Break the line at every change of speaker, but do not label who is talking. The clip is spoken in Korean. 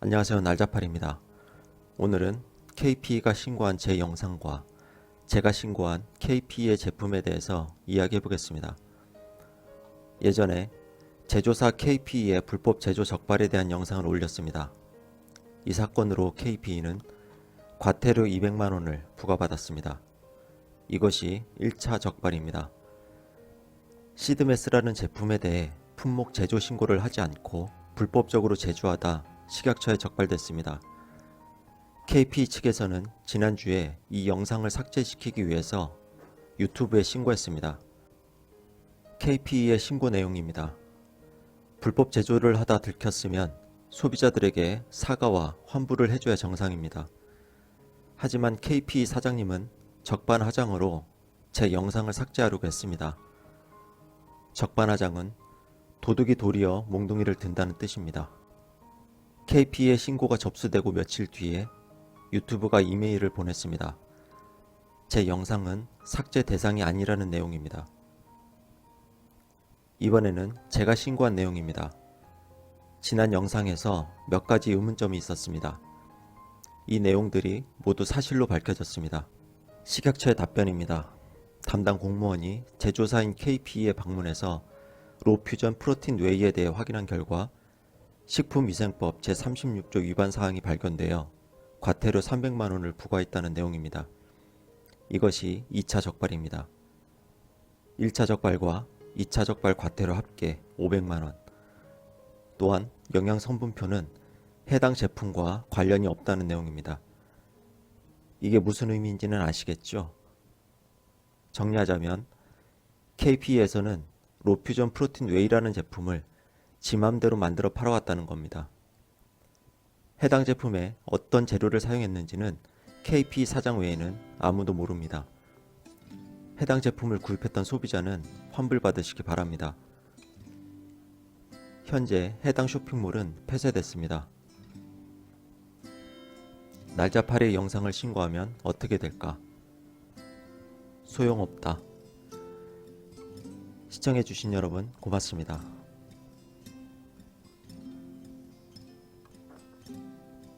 안녕하세요. 날자팔입니다. 오늘은 KP가 신고한 제 영상과 제가 신고한 KP의 제품에 대해서 이야기해 보겠습니다. 예전에 제조사 KP의 불법 제조 적발에 대한 영상을 올렸습니다. 이 사건으로 KP는 과태료 200만 원을 부과받았습니다. 이것이 1차 적발입니다. 시드메스라는 제품에 대해 품목 제조 신고를 하지 않고 불법적으로 제조하다 식약처에 적발됐습니다. KP 측에서는 지난주에 이 영상을 삭제시키기 위해서 유튜브에 신고했습니다. KP의 신고 내용입니다. 불법 제조를 하다 들켰으면 소비자들에게 사과와 환불을 해줘야 정상입니다. 하지만 KP 사장님은 적반하장으로 제 영상을 삭제하려고 했습니다. 적반하장은 도둑이 도리어 몽둥이를 든다는 뜻입니다. KP의 신고가 접수되고 며칠 뒤에 유튜브가 이메일을 보냈습니다. 제 영상은 삭제 대상이 아니라는 내용입니다. 이번에는 제가 신고한 내용입니다. 지난 영상에서 몇 가지 의문점이 있었습니다. 이 내용들이 모두 사실로 밝혀졌습니다. 식약처의 답변입니다. 담당 공무원이 제조사인 KP에 방문해서 로퓨전 프로틴 웨이에 대해 확인한 결과 식품위생법 제36조 위반 사항이 발견되어 과태료 300만 원을 부과했다는 내용입니다. 이것이 2차 적발입니다. 1차 적발과 2차 적발 과태료 합계 500만 원. 또한 영양 성분표는 해당 제품과 관련이 없다는 내용입니다. 이게 무슨 의미인지는 아시겠죠? 정리하자면 KP에서는 로퓨전 프로틴 웨이라는 제품을 지 맘대로 만들어 팔아왔다는 겁니다. 해당 제품에 어떤 재료를 사용했는지는 KP 사장 외에는 아무도 모릅니다. 해당 제품을 구입했던 소비자는 환불받으시기 바랍니다. 현재 해당 쇼핑몰은 폐쇄됐습니다. 날짜 8일 영상을 신고하면 어떻게 될까? 소용없다. 시청해주신 여러분 고맙습니다.